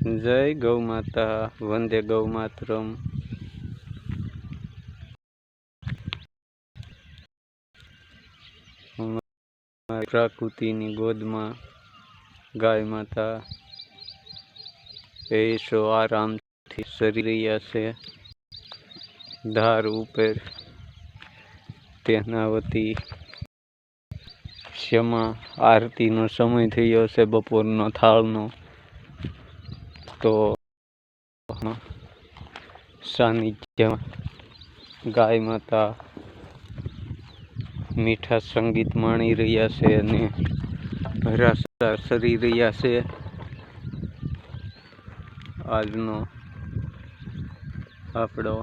જય ગૌ માતા, વંદે ગૌ માતરમ. પ્રકૃતિની ગોદમાં ગાય માતા, એસો આરામથી સરી રહ્યા છે. ધાર ઉપર તેના વતી ક્ષમા, આરતીનો સમય થયો છે બપોરનો થાળનો. તો સાનિધ્યમાં ગાય માતા, મીઠા સંગીત માણી રહ્યા છે અને હરાસર સરી રહ્યા છે. આજનો આપણો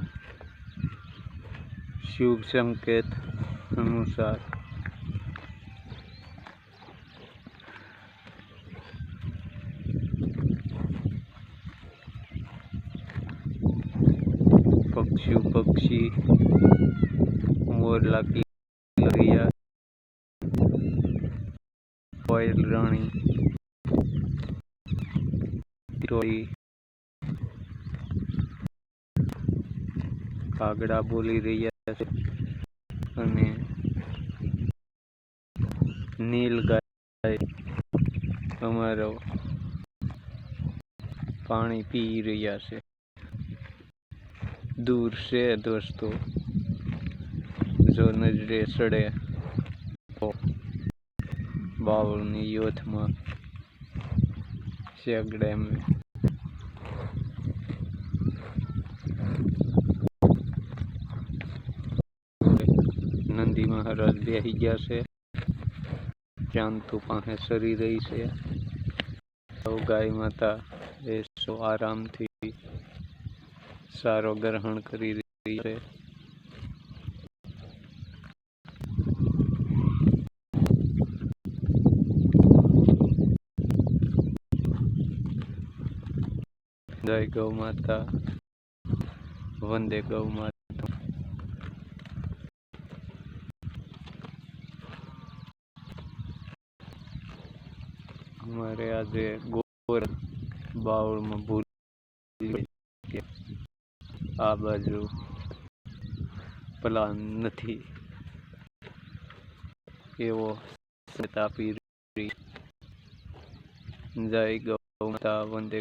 શુભ સંકેત અનુસાર પક્ષી પક્ષી મોર લાગી રહ્યા કોયલ રાણી ટીટોળી કાગડા બોલી રહ્યા છે અને નીલ ગાય અમારો પાણી પી રહ્યા છે. દૂર છે દોસ્તો જો નજરે સડે બાવળની યોથમાં શેક ડેમ નંદી મહારાજ બેસી ગયા છે. ચાંતુ પાસે સરી રહી છે. ગાય માતા એ સો આરામથી. સારો ગ્રહણ કરી રહી છે. જય ગૌ માતા. વંદે ગૌ માતા. અમારે આજે ગોર બાવળમાં ભૂલ આ બાજુ પ્લાન નથી. એવો રહી જય ગૌ માતા વંદે